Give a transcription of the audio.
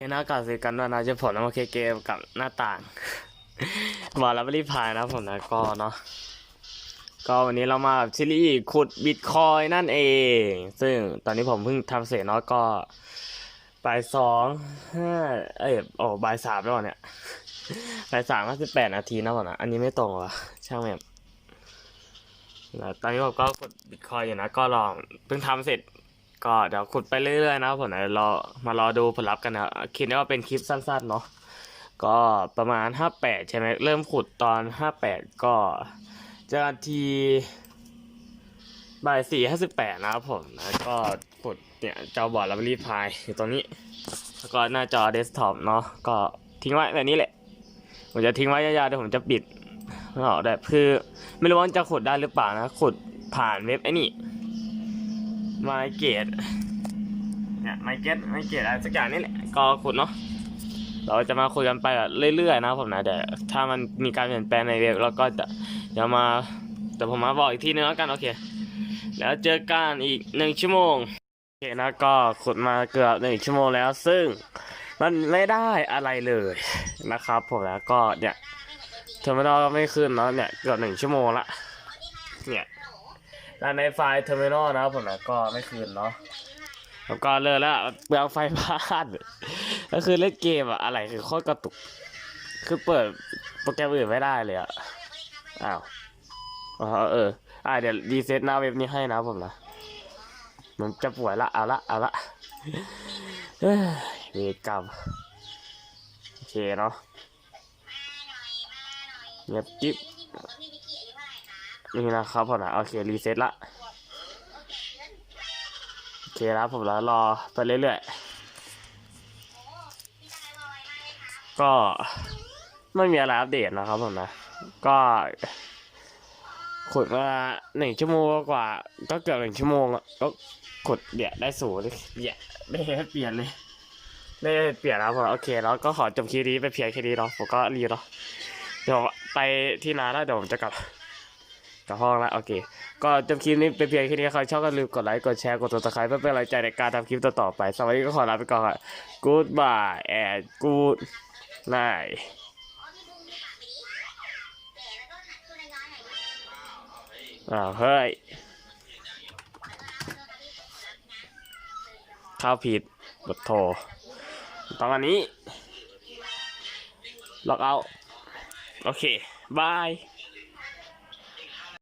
หน้ากากสีกันด้วยนะจะผลแล้วมาเคเกมกับหน้าต่างบอกแล้วไม่รีบพายนะผมนะก็เนาะก็วันนี้เรามากับซีรีส์ขุดบิตคอยนั่นเอง ซึ่งตอนนี้ผมเพิ่งทำเสร็จเนาะก็บ่ายสองห้าเอ้ยโอ้บ่ายสามแล้วเนี่ยบ่ายสามห้าสิบแปดนาทีนะผมนะอันนี้ไม่ตรงวะช่างแม่งแล้วตอนนี้ผมก็ขุดบิตคอยอยู่นะก็ลองเพิ่งทำเสร็จ ก็เดี๋ยวขุดไปเรื่อยๆนะครับผมนะรอมารอดูผลลัพธ์กันนะคิดว่าเป็นคลิปสั้นๆเนาะก็ประมาณ 58 ใช่ไหมเริ่มขุดตอน 58 ก็เจอกันทีบ่ายสี่ห้าสิบแปดนะครับผมแล้วก็ขุดเนี่ยจอบอร์ดล้วรีพายอยู่ตรงนี้ แล้วก็หน้าจอเดสก์ท็อปเนาะก็ทิ้งไว้แบบนี้แหละ ผมจะทิ้งไว้ยาวๆเดี๋ยวผมจะปิดไม่ออกได้คือไม่รู้ว่าจะขุดได้หรือเปล่านะ ขุดผ่านเว็บไอ้นี่ ไมเกตเนี่ยไมเกตไมเกตอะไรสักอย่างนี่แหละก็ขุดเนาะเราจะมาคุยกันไปแบบเรื่อยๆนะผมนะเดี๋ยวถ้ามันมีการเปลี่ยนแปลงในเว็บเราก็จะเดี๋ยวมาแต่ผมมาบอกอีกทีนึงแล้วกันโอเค แล้วเจอกันอีกหนึ่งชั่วโมงโอเคนะก็ขุดมาเกือบหนึ่งชั่วโมงแล้ว ซึ่งมันไม่ได้อะไรเลยนะครับผมแล้วก็เนี่ยเทอร์มินอลก็ไม่ขึ้นเนาะเนี่ยเกือบหนึ่งชั่วโมงละเนี่ย แล้วในไฟล์เทอร์มินอลนะครับผมนะก็ไม่คืนเนาะแล้วก็เลิกแล้วเปลืองไฟบ้านก็คือเล่นเกมอะอะไรคือโคตรกระตุก คือเปิดโปรแกรมอื่นไม่ได้เลยอะอ้าวอ๋อเอออ่าเดี๋ยวรีเซ็ตหน้าเว็บนี้ให้นะผมนะมันจะป่วยละเอาละเอาละเฮ้ยเวกรรมโอเคเนาะเงียบกิ๊บ นี่นะครับผมนะโอเครีเซ็ตละโอเคแล้วผมแล้วรอไปเรื่อยๆก็ไม่มีอะไรอัปเดตนะครับผมนะ ก็ขุดมาหนึ่งชั่วโมงกว่า ก็เกือบหนึ่งชั่วโมงอะก็ขุดเดี๋ยได้สูเลยเดี๋ยไม่ให้เปลี่ยนเลยไม่ให้เปลี่ยนแล้วผมโอเคแล้วก็ขอจบคลิปนี้ไปเพียงแค่นี้เนาะผมก็รีเนาะเดี๋ยวไปที่นาแล้วเดี๋ยวผมจะกลับ กับห้องละโอเค ก็จบคลิปนี้ไปเพียงแค่นี้ใครชอบก็ลืมกดไลค์กดแชร์กดติดตามเพื่อเป็นกำลังใจในการทำคลิปต่อๆไปสวัสดีก็ขอลาไปก่อนครับ goodbye and good night อ้าวเฮ้ยเข้าผิดบท